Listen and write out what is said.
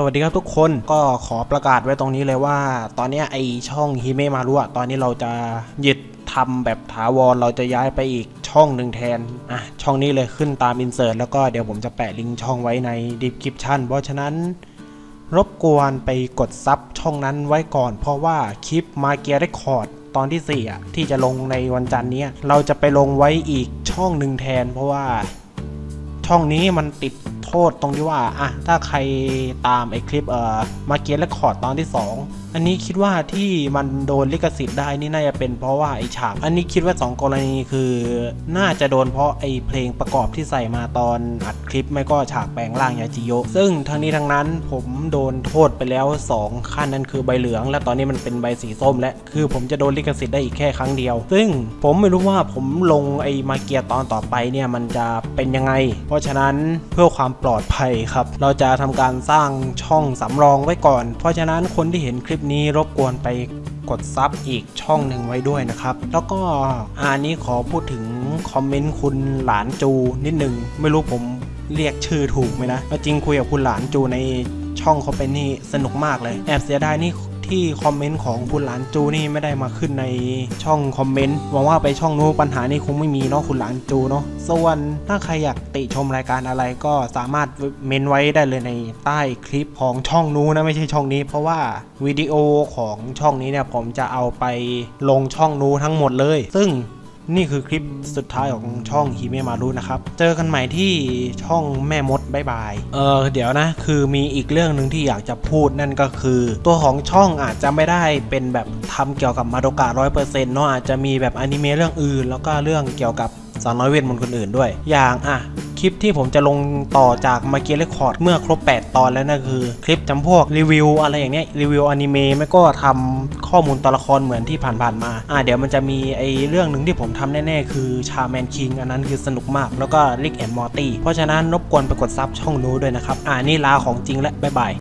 สวัสดีครับทุกคนก็ขอประกาศไว้ตรงนี้เลยว่า ตอนนี้ไอช่องฮิเมะมารุอะตอนนี้เราจะยึดทำแบบถาวรเราจะย้ายไปอีกช่องหนึ่งแทนอะช่องนี้เลยขึ้นตามอินเสิร์ตแล้วก็เดี๋ยวผมจะแปะลิงก์ช่องไว้ในดีคริปชันเพราะฉะนั้น รบกวนไปกดซับช่องนั้นไว้ก่อน เพราะว่าคลิปมาเกียร์เรคคอร์ดตอนที่4อะที่จะลงในวันจันทร์นี้เราจะไปลงไว้อีกช่องหนึ่งแทน เพราะว่าช่องนี้มันติด โทษตรงที่ว่าอะถ้าใครตามไอคลิปเอ่อมาเกียร์เรคคอร์ดตอนที่ 2 อันนี้คิดว่าที่มันโดนลิขสิทธิ์ได้นี่น่าจะเป็นเพราะว่าไอฉาก อันนี้คิดว่า 2 กรณีคือน่าจะโดนเพราะไอเพลงประกอบที่ใส่มาตอนอัดคลิปไม่ก็ฉากแปลงร่างยาจิโยซึ่งทั้งนี้ทั้งนั้นผมโดนโทษไปแล้ว 2 ขั้นนั้นคือใบเหลือง และตอนนี้มันเป็นใบสีส้ม และคือผมจะโดนลิขสิทธิ์ได้อีกแค่ครั้งเดียว ซึ่งผมไม่รู้ว่าผมลงไอมาเกียร์ตอนต่อไปเนี่ยมันจะเป็นยังไง เพราะฉะนั้นเพื่อความปลอดภัยครับ เราจะทำการสร้างช่องสำรองไว้ก่อน เพราะฉะนั้นคนที่เห็นคลิปนี้รบกวนไปกดซับอีกช่องหนึ่งไว้ด้วยนะครับ แล้วก็อันนี้ขอพูดถึงคอมเมนต์คุณหลานจูนิดหนึ่งไม่รู้ผมเรียกชื่อถูกไหมนะจริงคุยกับคุณหลานจูในช่องเขาเป็นนี่สนุกมากเลย แอบเสียดายนี่ ที่คอมเมนต์ของคุณหลานจูนี่ไม่ได้มาขึ้นในช่องคอมเมนต์หวังว่าไปช่องนู้นปัญหานี้คงไม่มีเนาะคุณหลานจูเนาะส่วนถ้าใครอยากติชมรายการอะไรก็สามารถเมนไว้ได้เลยในใต้คลิปของช่องนู้นนะไม่ใช่ช่องนี้ เพราะว่าวิดีโอของช่องนี้เนี่ยผมจะเอาไปลงช่องนู้นทั้งหมดเลย ซึ่ง นี่คือคลิปสุดท้ายของช่องฮิเมะมารุนะครับ เจอกันใหม่ที่ช่องแม่มดบายบาย เออเดี๋ยวนะ คือมีอีกเรื่องหนึ่งที่อยากจะพูดนั่นก็คือ ตัวของช่องอาจจะไม่ได้เป็นแบบทำเกี่ยวกับมาโดกะร้อยเปอร์เซ็นต์เนาะอาจจะมีแบบอนิเมะเรื่องอื่น แล้วก็เรื่องเกี่ยวกับ สาวน้อยเวทมนต์คนอื่นด้วย อย่างอะคลิปที่ผมจะลงต่อจากมาเกียร์เรคคอร์ดเมื่อครบ 8 ตอนแล้วนะคือ คลิปจำพวกรีวิวอะไรอย่างเนี้ยรีวิวอนิเมะไม่ก็ทำข้อมูลตัวละครเหมือนที่ผ่านๆมา อะเดี๋ยวมันจะมีไอเรื่องหนึ่งที่ผมทำแน่ ๆ คือชาแมนคิงอันนั้นคือสนุกมาก แล้วก็ลิกแอนมอร์ตี้เพราะฉะนั้นรบกวนไปกดซับช่องนู้ด้วยนะครับ อ่านี่ลาของจริงและบ๊ายบาย